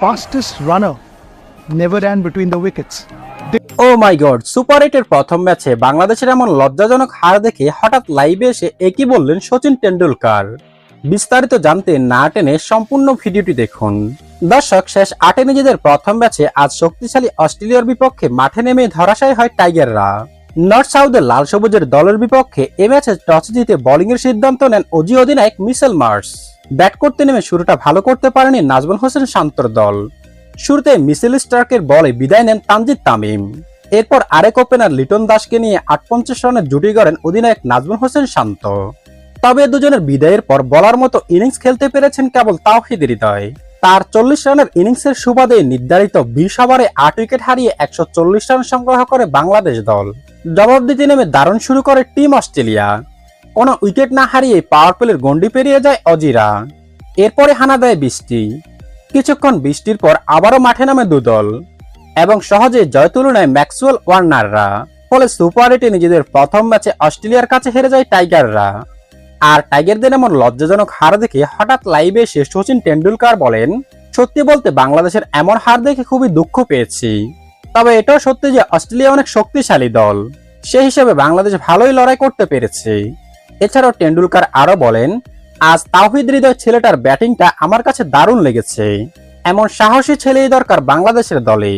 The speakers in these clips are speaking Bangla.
fastest runner never ran between the wickets. Oh my god super এইটের প্রথম ম্যাচে বাংলাদেশের এমন লজ্জাজনক হার দেখে হঠাৎ লাইভে এসে একই বললেন সচিন টেন্ডুলকার বিস্তারিত জানতে না টেনে সম্পূর্ণ ভিডিওটি দেখুন। দর্শক, শেষ আটে নিজেদের প্রথম ম্যাচে আজ শক্তিশালী অস্ট্রেলিয়ার বিপক্ষে মাঠে নেমে ধরাশায় হয় টাইগাররা। নর্থ সাউথের লাল সবুজের দলের বিপক্ষে এ ম্যাচে টস জিতে বোলিং এর সিদ্ধান্ত নেন অজি অধিনায়ক মিসেল মার্স। ব্যাট করতে নেমে শুরুটা ভালো করতে পারেনি নাজমুল হোসেন শান্তর দল। শুরুতে মিসেল স্টার্কের বলে বিদায় নেন তানজিদ তামিম। এরপর আরেক ওপেনার লিটন দাসকে নিয়ে আটপঞ্চাশ রানের জুটি গড়েন অধিনায়ক নাজমুল হোসেন শান্ত। তবে দুজনের বিদায়ের পর বলার মতো ইনিংস খেলতে পেরেছেন কেবল তাওহিদ হৃদয়। তার চল্লিশ রানের ইনিংসের সুবাদে নির্ধারিত বিশ ওভারে আট উইকেট হারিয়ে একশো চল্লিশ রান সংগ্রহ করে বাংলাদেশ দল। জবাব দিতে নেমে দারুণ শুরু করে টিম অস্ট্রেলিয়া। কোনো উইকেট না হারিয়ে পাওয়ার প্লের গন্ডি পেরিয়ে যায় অজিরা। এরপরে হানা দেয় বৃষ্টি। কিছুক্ষণ বৃষ্টির পর আবারও মাঠে নামে দুদল এবং সহজে জয় তুলনায় ম্যাক্সওয়েল ওয়ার্নাররা। ফলে সুপার এইটে নিজেদের প্রথম ম্যাচে অস্ট্রেলিয়ার কাছে হেরে যায় টাইগাররা। আর টাইগারদের এমন লজ্জাজনক হার দেখে হঠাৎ লাইভে এসে সচিন টেন্ডুলকার বলেন, সত্যি বলতে বাংলাদেশের এমন হার দেখে খুবই দুঃখ পেয়েছি। তবে এটাও সত্যি যে অস্ট্রেলিয়া অনেক শক্তিশালী দল। সে হিসেবে বাংলাদেশ ভালোই লড়াই করতে পেরেছে। এছাড়াও টেন্ডুলকার আরও বলেন, আজ তাহিদ হৃদয় ছেলেটার ব্যাটিংটা আমার কাছে দারুণ লেগেছে। এমন সাহসী ছেলেই দরকার বাংলাদেশের দলে।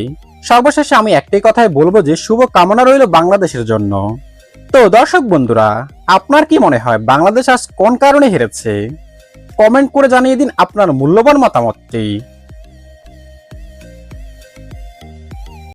সর্বশেষে আমি একটি কথাই বলব যে শুভ কামনা রইল বাংলাদেশের জন্য। তো দর্শক বন্ধুরা, আপনার কি মনে হয়, বাংলাদেশ আজ কোন কারণে হেরেছে? কমেন্ট করে জানিয়ে দিন আপনার মূল্যবান মতামতটি।